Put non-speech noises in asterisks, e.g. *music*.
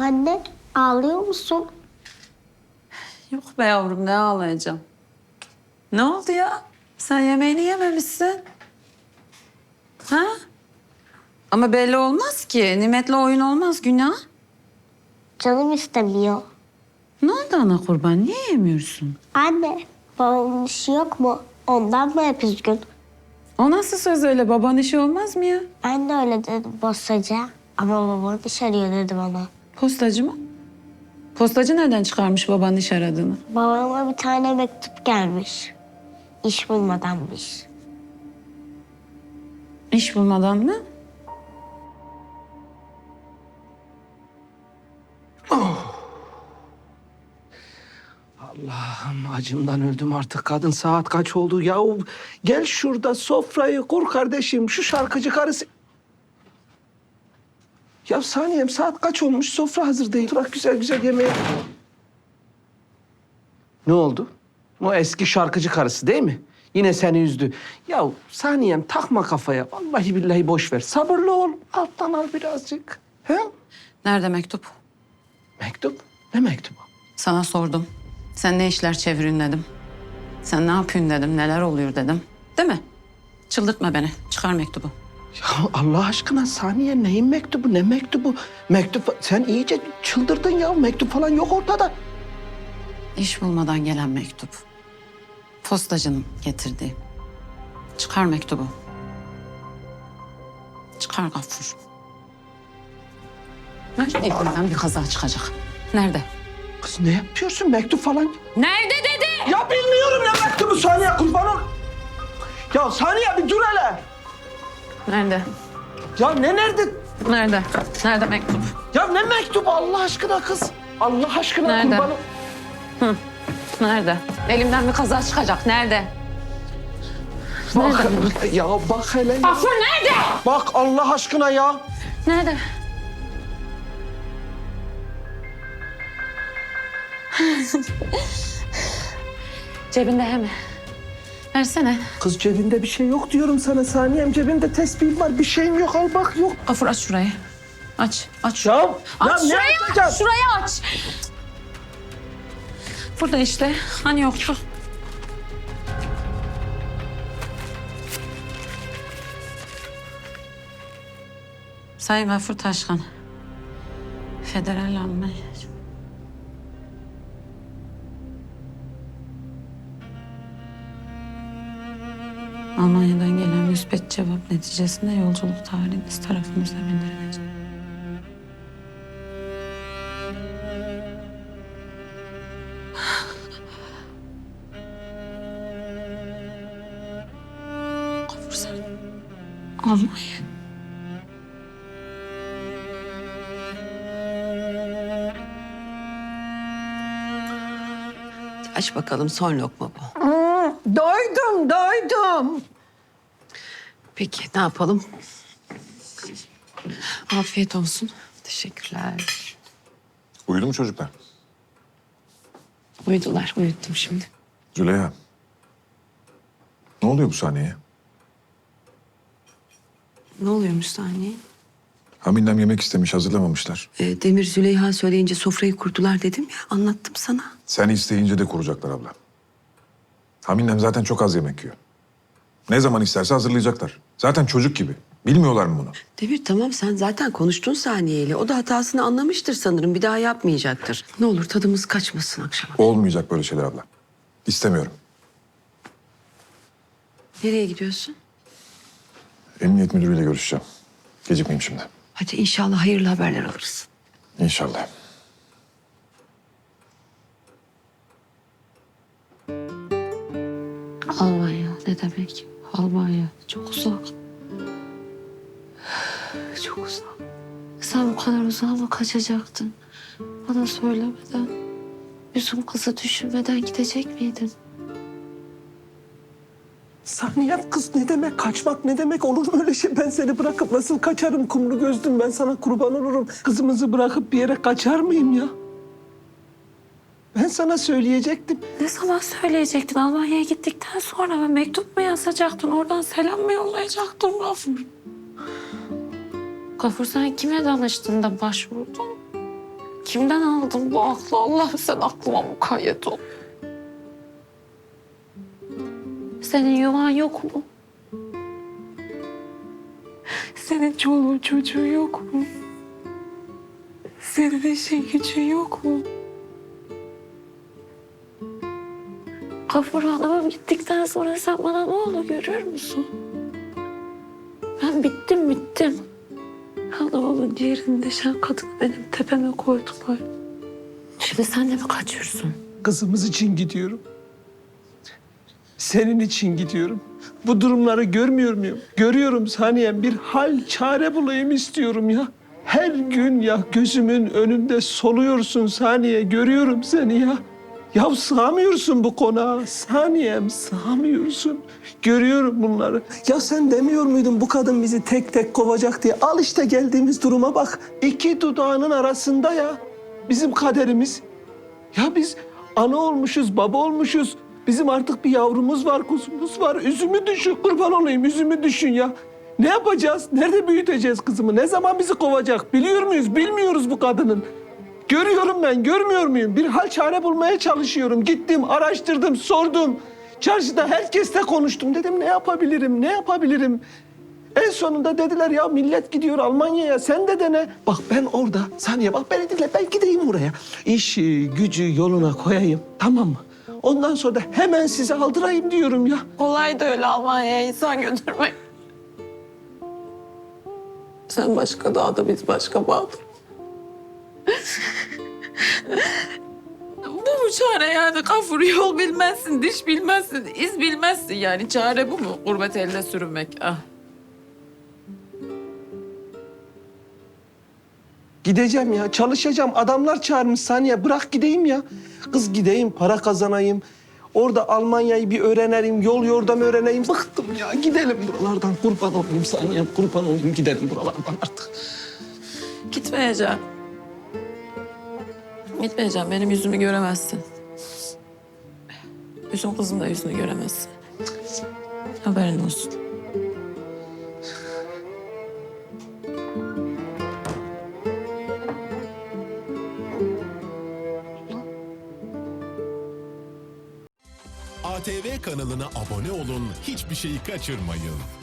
Anne ağlıyor musun? Yok be yavrum ne ağlayacağım. Ne oldu ya? Sen yemeğini yememişsin. Ha? Ama belli olmaz ki. Nimetli oyun olmaz günah. Canım istemiyor. Ne oldu ana kurban? Niye yemiyorsun? Anne babamın işi yok mu? Ondan mı hep üzgün? O nasıl söz öyle? Baban işi olmaz mı ya? Ben de öyle dedim postacıya. Ama babam iş arıyor dedi bana. Postacı mı? Postacı nereden çıkarmış babanın iş aradığını? Babama bir tane mektup gelmiş. İş bulmadanmış. İş bulmadan mı? Allah'ım acımdan öldüm artık. Kadın saat kaç oldu? Ya gel şurada sofrayı kur kardeşim. Şu şarkıcı karısı... Ya saniyem saat kaç olmuş? Sofra hazır değil. Durak güzel güzel yemeğe. Ne oldu? O eski şarkıcı karısı değil mi? Yine seni üzdü. Ya saniyem takma kafaya. Vallahi billahi boş ver. Sabırlı ol. Alttan al birazcık. He? Nerede mektup? Mektup? Ne mektubu? Sana sordum. Sen ne işler çeviriyorsun dedim. Sen ne yapıyorsun dedim. Neler oluyor dedim. Değil mi? Çıldırtma beni. Çıkar mektubu. Ya Allah aşkına saniye neyin mektubu ne mektubu? Mektup sen iyice çıldırdın ya mektup falan yok ortada. İş bulmadan gelen mektup. Postacının getirdiği. Çıkar mektubu. Çıkar Gaffur. Ver elimden bir kaza çıkacak. Nerede? Kız ne yapıyorsun mektup falan? Nerede dedi? Ya bilmiyorum ne mektubu saniye kurban ol. Ya saniye bir dur hele. Nerede? Ya ne nerede? Nerede? Nerede mektup? Ya ne mektubu Allah aşkına kız? Allah aşkına Nerede? kurban ol. Nerede? Elimden bir kaza çıkacak. Nerede? Bak, ya bak hele. ya. Gaffur nerede? Bak Allah aşkına ya. Nerede? *laughs* Cebinde he mi? Versene. Kız cebinde bir şey yok diyorum sana saniyem. Cebimde tesbihim var bir şeyim yok al bak yok. Gafur aç şurayı. Aç, aç. Ya, ya aç ne şurayı yapacağım? aç, şurayı aç. Burada işte. Hani yoktu? Sayın Gafur Taşkan. Federal Almanya. Almanya'dan gelen müspet cevap neticesinde yolculuk tarihiniz tarafımızda bildirilecek. Gafur *sighs* sen Almanya. Aç bakalım son lokma bu. Doydum, doydum. Peki ne yapalım? Afiyet olsun. Teşekkürler. Uyudu mu çocuklar? Uyudular, uyuttum şimdi. Züleyha. Ne oluyor bu sahneye? Ne oluyormuş saniye? Haminem yemek istemiş, hazırlamamışlar. Ee, Demir Züleyha söyleyince sofrayı kurdular dedim ya, anlattım sana. Sen isteyince de kuracaklar abla. Haminem zaten çok az yemek yiyor. Ne zaman isterse hazırlayacaklar. Zaten çocuk gibi. Bilmiyorlar mı bunu? Demir tamam sen zaten konuştun saniyeyle. O da hatasını anlamıştır sanırım. Bir daha yapmayacaktır. Ne olur tadımız kaçmasın akşama. Olmayacak böyle şeyler abla. İstemiyorum. Nereye gidiyorsun? Emniyet müdürüyle görüşeceğim. Gecikmeyeyim şimdi. Hadi inşallah hayırlı haberler alırız. İnşallah. Ne demek? Almanya çok uzak. Çok uzak. Sen bu kadar uzağa mı kaçacaktın? Bana söylemeden, yüzüm kızı düşünmeden gidecek miydin? Saniye kız ne demek kaçmak ne demek olur mu öyle şey ben seni bırakıp nasıl kaçarım kumru gözlüm ben sana kurban olurum kızımızı bırakıp bir yere kaçar mıyım ya? Ben sana söyleyecektim. Ne zaman söyleyecektin? Almanya'ya gittikten sonra ben mektup mu yazacaktın? Oradan selam mı yollayacaktın Gafur? Gafur sen kime danıştın da başvurdun? Kimden aldın bu aklı? Allah'ım sen aklıma mukayyet ol. Senin yuvan yok mu? Senin çoluğun çocuğun yok mu? Senin işin gücün yok mu? Gafur Hanım'ım gittikten sonra sen bana ne oldu görüyor musun? Ben bittim bittim. Hanımımın ciğerini deşen benim tepeme koydular. Şimdi sen de mi kaçıyorsun? Kızımız için gidiyorum. Senin için gidiyorum. Bu durumları görmüyor muyum? Görüyorum Saniye. Bir hal çare bulayım istiyorum ya. Her gün ya gözümün önünde soluyorsun Saniye. Görüyorum seni ya. Ya sığamıyorsun bu konağa. Saniyem sığamıyorsun. Görüyorum bunları. Ya sen demiyor muydun bu kadın bizi tek tek kovacak diye? Al işte geldiğimiz duruma bak. İki dudağının arasında ya. Bizim kaderimiz. Ya biz ana olmuşuz, baba olmuşuz. Bizim artık bir yavrumuz var, kuzumuz var. Üzümü düşün, kurban olayım üzümü düşün ya. Ne yapacağız? Nerede büyüteceğiz kızımı? Ne zaman bizi kovacak? Biliyor muyuz? Bilmiyoruz bu kadının. Görüyorum ben, görmüyor muyum? Bir hal çare bulmaya çalışıyorum. Gittim, araştırdım, sordum. Çarşıda herkesle konuştum. Dedim ne yapabilirim, ne yapabilirim? En sonunda dediler ya millet gidiyor Almanya'ya sen de dene. Bak ben orada saniye bak beni dinle ben gideyim oraya. İşi gücü yoluna koyayım tamam mı? Ondan sonra da hemen size aldırayım diyorum ya. Kolay da öyle Almanya'ya insan götürmek. Sen başka dağda biz başka bağda. Bu mu çare yani kafur yol bilmezsin, diş bilmezsin, iz bilmezsin yani çare bu mu? Gurbet elde sürünmek. Ah. Gideceğim ya çalışacağım adamlar çağırmış saniye bırak gideyim ya. Kız gideyim para kazanayım. Orada Almanya'yı bir öğreneyim, yol yordam öğreneyim. Bıktım ya gidelim buralardan kurban olayım saniye kurban olayım gidelim buralardan artık. Gitmeyeceğim. Gitmeyeceğim. Benim yüzümü göremezsin. Üzüm kızım da yüzünü göremezsin. Haberin olsun. ATV kanalına abone olun, hiçbir şeyi kaçırmayın.